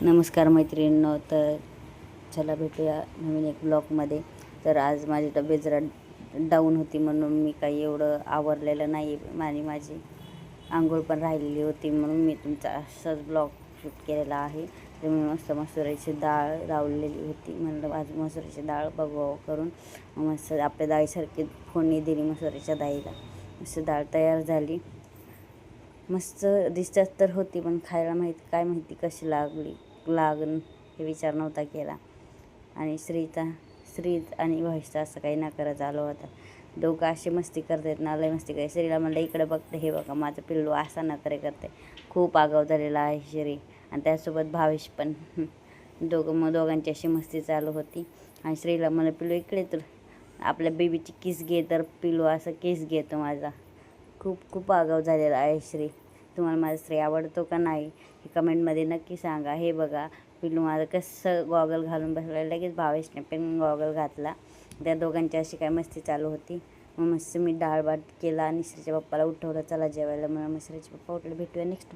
नमस्कार मैत्रिणींनो तर चला भेटूया नवीन एक ब्लॉगमध्ये तर आज माझी तब्येत जरा डाऊन होती म्हणून मी काही एवढं आवरलेलं नाही आणि माझी आंघोळ पण राहिलेली होती म्हणून मी तुमचा असाच ब्लॉग शूट केलेला आहे. तर मी मस्त मसुराची डाळ लावलेली होती. म्हणलं आज मसुराची डाळ बघावं करून. मस्त आपल्या डाळीसारखी फोडणी दिली मसुराच्या डाळीला मस्त डाळ तयार झाली. मस्त दिसतात तर होती पण खायला माहिती काय माहिती कशी लागली लागन हे विचार नव्हता केला. आणि श्रीचा श्री आणि भविष्य असं काही ना करत आलो होता. दोघं अशी मस्ती करतात ना लय मस्ती करते श्रीला म्हणलं इकडे बघते हे बघा माझं पिल्लू असा न करते खूप आगाव झालेला आहे श्री. आणि त्यासोबत भावेश पण. दोघं मग दोघांची अशी मस्ती चालू होती. आणि श्रीला मला पिल्लू इकडे तर आपल्या बेबीची किस घे तर पिल्लू असं केस घेतो माझा. खूप खूप आगाव झालेला आहे श्री. तुम्हाला माझा स्त्री आवडतो का नाही हे कमेंटमध्ये नक्की सांगा. हे बघा पिल्लू माझं कसं गॉगल घालून बसलं लगेच भावेशने पण गॉगल घातला. त्या दोघांची अशी काय मस्ती चालू होती. मग मस्त मी डाळ भात केला आणि पप्पाला उठवलं चला जेवायला. मग मिसरीचे पप्पा उठले भेटूया नेक्स्ट